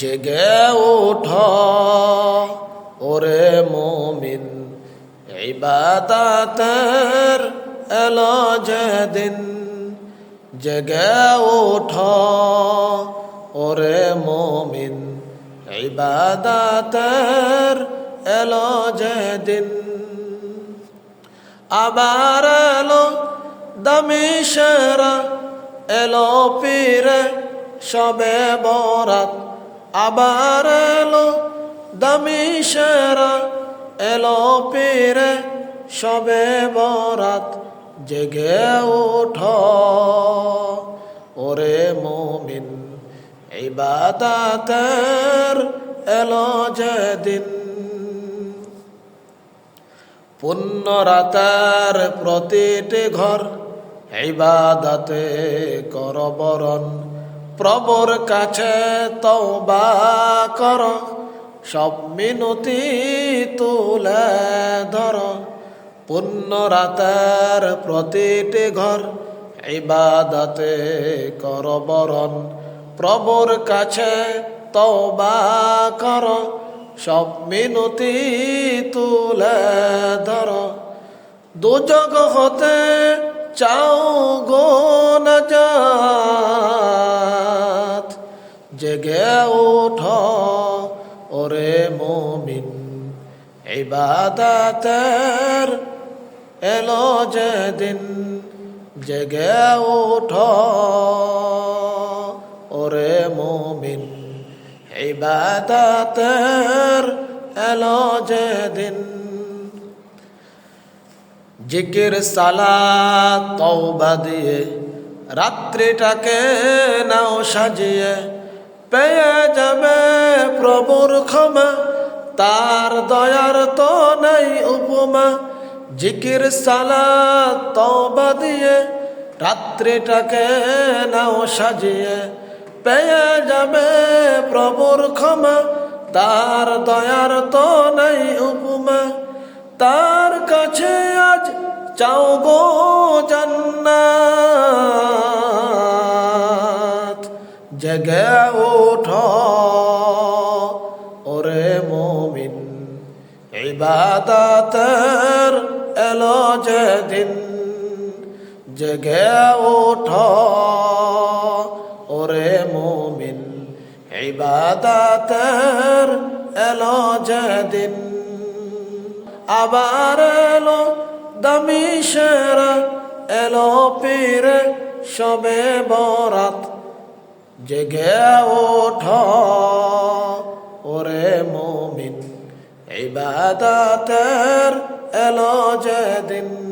জেগে ওঠ। ওরে মমিন, ইবাদাতের এলো যেদিন, জেগে ওঠ। ওরে মমিন, ইবাদাতের এলো যেদিন, আবার এলো দামি সেরা, এলো পীরে, সবে বরাত। আবার এলো, দামি সেরা, এলো পীরে, সবে বরাত জেগে ওঠ। ওরে মমিন ইবাদাতের এলো যেদিন। পুণ্য রাতার প্রতিটি ঘর ইবাদাতে করবরণ। প্রবর কাছে তওবা কর। সব মিনতি তুলে ধর। পুণ্য রাতার প্রতিটি ঘর ইবাদাতে করবরণ প্রবর কাছে তওবা কর। সব মিনতি তুলে ধর। দুজগ হতে চাও গো নাজাত জেগে ওঠ, ওরে মমিন, ইবাদাতের এলো যেদিন, জেগে ওঠ, ওরে মমিন, ইবাদাতের এলো যেদিন। জিকির সালা তওবা দিয়ে রাত্রিটাকে নাও সাজিয়ে পেয়ে যাবে প্রভুর ক্ষমা। তার দয়ার তো নাই উপমা। জিকির সালা তওবা দিয়ে রাত্রিটাকে নাও সাজিয়ে। পেয়ে যাবে প্রভুর ক্ষমা। তার দয়ার তো নাই উপমা। তার কাছে আজ চাও গো জেগে ওঠ। ওরে মমিন, ইবাদাতের এলো যেদিন, জেগে ওঠ। ওরে মমিন, ইবাদাতের এলো যেদিন, আবার এলো দামি এলো পীরে সবে বরাত। জেগে ওঠ ওরে মমিন ইবাদাতের এলো যেদিন।